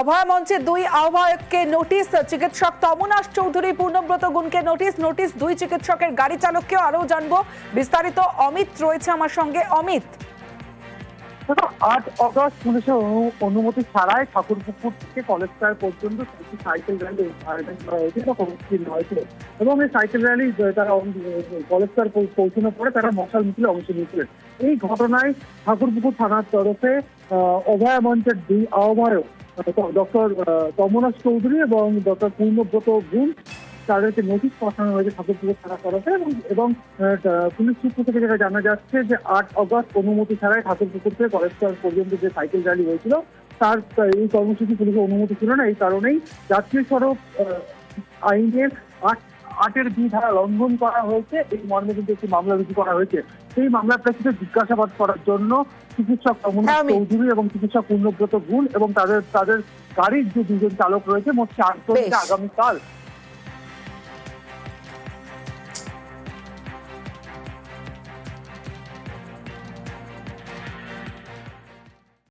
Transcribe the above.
অভয় মঞ্চে দুই আহ্বায়ককে নোটিশ চিকিৎসক তমনাশ চৌধুরী, পূর্ণব্রত গুণকে নোটিশ নোটিশ দুই চিকিৎসকের গাড়ি চালককেও আরও জানব। বিস্তারিত অমিত রয়েছে আমার সঙ্গে। অমিত। আট অগস্ট পুলিশের অনুমতি ছাড়াই ঠাকুরপুকুর থেকে কলেজ স্কয়ার পর্যন্ত একটি সাইকেল র্যালি আয়োজন করা হয়েছিল বা নেওয়া হয়েছিল এবং এই সাইকেল র্যালি তারা কলেজ স্কয়ার পৌঁছানোর পরে তারা মশাল মিছিলে অংশ নিয়েছিলেন। এই ঘটনায় ঠাকুরপুকুর থানার তরফে অভয় মঞ্চের দুই আহ্বায়ক ডক্টর তমনাশ চৌধুরী এবং ডক্টর পূর্ণব্রত গুণ তাদেরকে নোটিশ পাঠানো হয়েছে ঠাকুরপুকুর থানার তরফে এবং এবং পুলিশ সূত্র থেকে যেটা জানা যাচ্ছে যে আট অগস্ট অনুমতি ছাড়াই ঠাকুরপুকুর থেকে কলেজ পর্যন্ত যে সাইকেল র্যালি হয়েছিল, তার এই কর্মসূচি পুলিশের অনুমতি ছিল না, এই কারণেই জাতীয় সড়ক আইনের আট আটের দুই ধারা লঙ্ঘন করা হয়েছে এই মর্মে কিন্তু একটি মামলা রুজু করা হয়েছে। সেই মামলার প্রেক্ষিতে জিজ্ঞাসাবাদ করার জন্য চিকিৎসক হ্যাঁ, চৌধুরী এবং চিকিৎসক পূর্ণব্রত গুণ এবং তাদের তাদের গাড়ির যে দুজন চালক রয়েছে মোট চারজনকে আগামীকাল